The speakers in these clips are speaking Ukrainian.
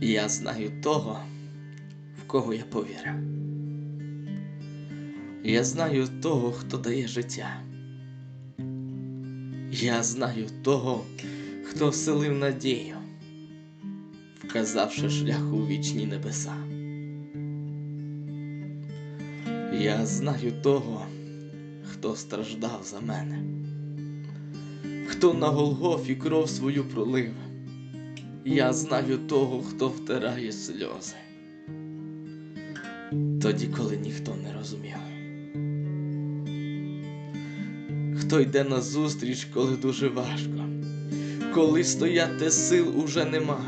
Я знаю того, в кого я повірив. Я знаю того, хто дає життя. Я знаю того, хто вселив надію, вказавши шлях у вічні небеса. Я знаю того, хто страждав за мене, хто на Голгофі кров свою пролив. Я знаю того, хто втирає сльози. Тоді, коли ніхто не розумів. Хто йде назустріч, коли дуже важко, коли стояти сил уже нема.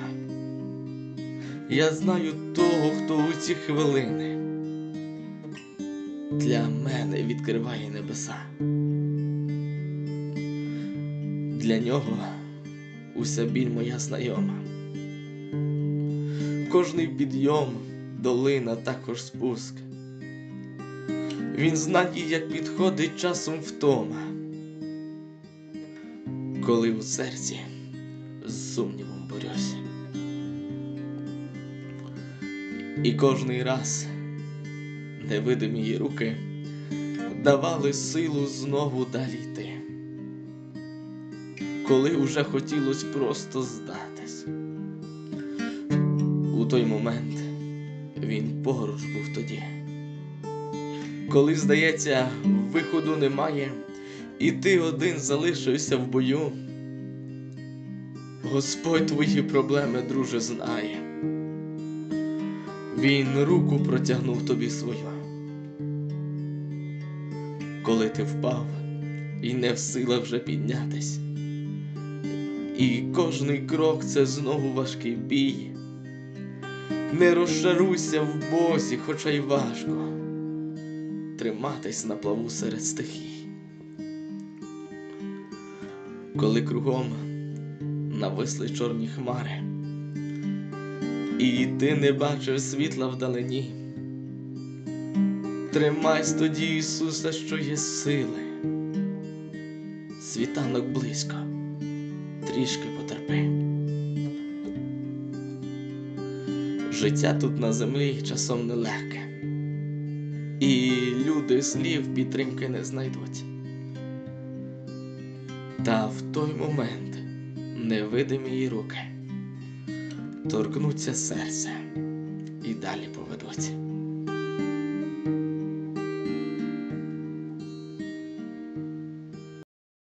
Я знаю того, хто у ці хвилини для мене відкриває небеса. Для нього уся біль моя знайома. Кожний підйом, долина, також спуск. Він знає, як підходить часом втома, коли у серці з сумнівом борюсь. І кожний раз невидимі її руки давали силу знову далі йти коли вже хотілось просто здатись. Той момент він поруч був тоді. Коли, здається, виходу немає, і ти один залишився в бою. Господь твої проблеми, друже, знає. Він руку протягнув тобі свою. Коли ти впав і не в силах вже піднятись. І кожний крок це знову важкий бій. Не розшаруйся в босі, хоча й важко триматись на плаву серед стихій. Коли кругом нависли чорні хмари, і ти не бачив світла вдалині. Тримайся тоді, Ісуса, що є сили, світанок близько трішки потерпи. Життя тут на землі часом нелегке, і люди слів підтримки не знайдуть. Та в той момент невидимі її руки торкнуться серця і далі поведуть.